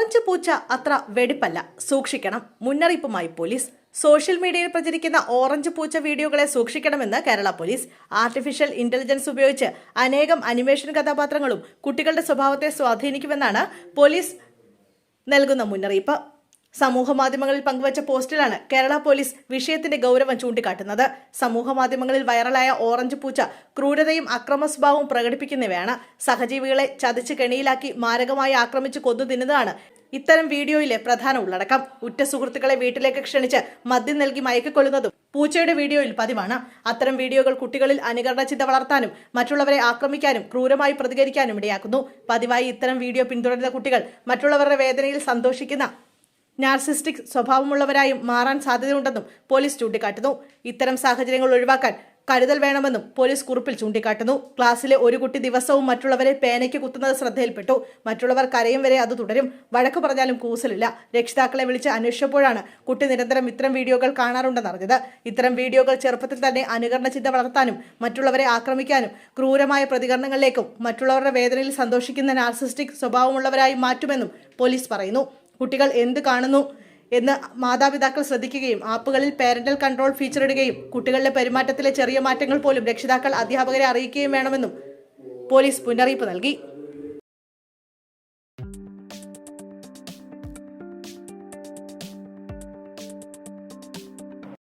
Orange പൂച്ച അത്ര വെടിപ്പല്ല. സൂക്ഷിക്കണം. മുന്നറിയിപ്പുമായി പോലീസ്. സോഷ്യൽ മീഡിയയിൽ പ്രചരിക്കുന്ന ഓറഞ്ച് പൂച്ച വീഡിയോകളെ സൂക്ഷിക്കണമെന്ന് കേരള പോലീസ്. ആർട്ടിഫിഷ്യൽ ഇന്റലിജൻസ് ഉപയോഗിച്ച് അനേകം അനിമേഷൻ കഥാപാത്രങ്ങളും കുട്ടികളുടെ സ്വഭാവത്തെ സ്വാധീനിക്കുമെന്നാണ് പോലീസ് നൽകുന്ന മുന്നറിയിപ്പ്. സമൂഹ മാധ്യമങ്ങളിൽ പങ്കുവച്ച പോസ്റ്റിലാണ് കേരള പോലീസ് വിഷയത്തിന്റെ ഗൗരവം ചൂണ്ടിക്കാട്ടുന്നത്. സമൂഹ മാധ്യമങ്ങളിൽ വൈറലായ ഓറഞ്ച് പൂച്ച ക്രൂരതയും അക്രമ സ്വഭാവവും പ്രകടിപ്പിക്കുന്നവയാണ്. സഹജീവികളെ ചതിച്ച് കെണിയിലാക്കി മാരകമായി ആക്രമിച്ച് കൊന്നു തിന്നതാണ് ഇത്തരം വീഡിയോയിലെ പ്രധാന ഉള്ളടക്കം. ഉറ്റ സുഹൃത്തുക്കളെ വീട്ടിലേക്ക് ക്ഷണിച്ച് മദ്യം നൽകി മയക്കിക്കൊള്ളുന്നതും പൂച്ചയുടെ വീഡിയോയിൽ പതിവാണ്. അത്തരം വീഡിയോകൾ കുട്ടികളിൽ അനുകരണ ചിന്ത വളർത്താനും മറ്റുള്ളവരെ ആക്രമിക്കാനും ക്രൂരമായി പ്രതികരിക്കാനും ഇടയാക്കുന്നു. പതിവായി ഇത്തരം വീഡിയോ പിന്തുടരുന്ന കുട്ടികൾ മറ്റുള്ളവരുടെ വേദനയിൽ സന്തോഷിക്കുന്ന നാർസിസ്റ്റിക് സ്വഭാവമുള്ളവരായും മാറാൻ സാധ്യതയുണ്ടെന്നും പോലീസ് ചൂണ്ടിക്കാട്ടുന്നു. ഇത്തരം സാഹചര്യങ്ങൾ ഒഴിവാക്കാൻ കരുതൽ വേണമെന്നും പോലീസ് കുറിപ്പിൽ ചൂണ്ടിക്കാട്ടുന്നു. ക്ലാസ്സിലെ ഒരു കുട്ടി ദിവസവും മറ്റുള്ളവരെ പേനയ്ക്ക് കുത്തുന്നത് ശ്രദ്ധയിൽപ്പെട്ടു. മറ്റുള്ളവർ കരയും വരെ അത് തുടരും. വഴക്ക് പറഞ്ഞാലും കൂസലില്ല. രക്ഷിതാക്കളെ വിളിച്ച് അന്വേഷിച്ചപ്പോഴാണ് കുട്ടി നിരന്തരം ഇത്തരം വീഡിയോകൾ കാണാറുണ്ടെന്ന് അറിഞ്ഞത്. ഇത്തരം വീഡിയോകൾ ചെറുപ്പത്തിൽ തന്നെ അനുകരണ ചിന്ത വളർത്താനും മറ്റുള്ളവരെ ആക്രമിക്കാനും ക്രൂരമായ പ്രതികരണങ്ങളിലേക്കും മറ്റുള്ളവരുടെ വേദനയിൽ സന്തോഷിക്കുന്ന നാർസിസ്റ്റിക് സ്വഭാവമുള്ളവരായി മാറ്റുമെന്നും പോലീസ് പറയുന്നു. കുട്ടികൾ എന്ത് കാണുന്നു എന്ന് മാതാപിതാക്കൾ ശ്രദ്ധിക്കുകയും ആപ്പുകളിൽ പാരന്റൽ കൺട്രോൾ ഫീച്ചർ ഇടുകയും കുട്ടികളുടെ പെരുമാറ്റത്തിലെ ചെറിയ മാറ്റങ്ങൾ പോലും രക്ഷിതാക്കൾ അധ്യാപകരെ അറിയിക്കുകയും വേണമെന്നും പോലീസ് മുന്നറിയിപ്പ് നൽകി.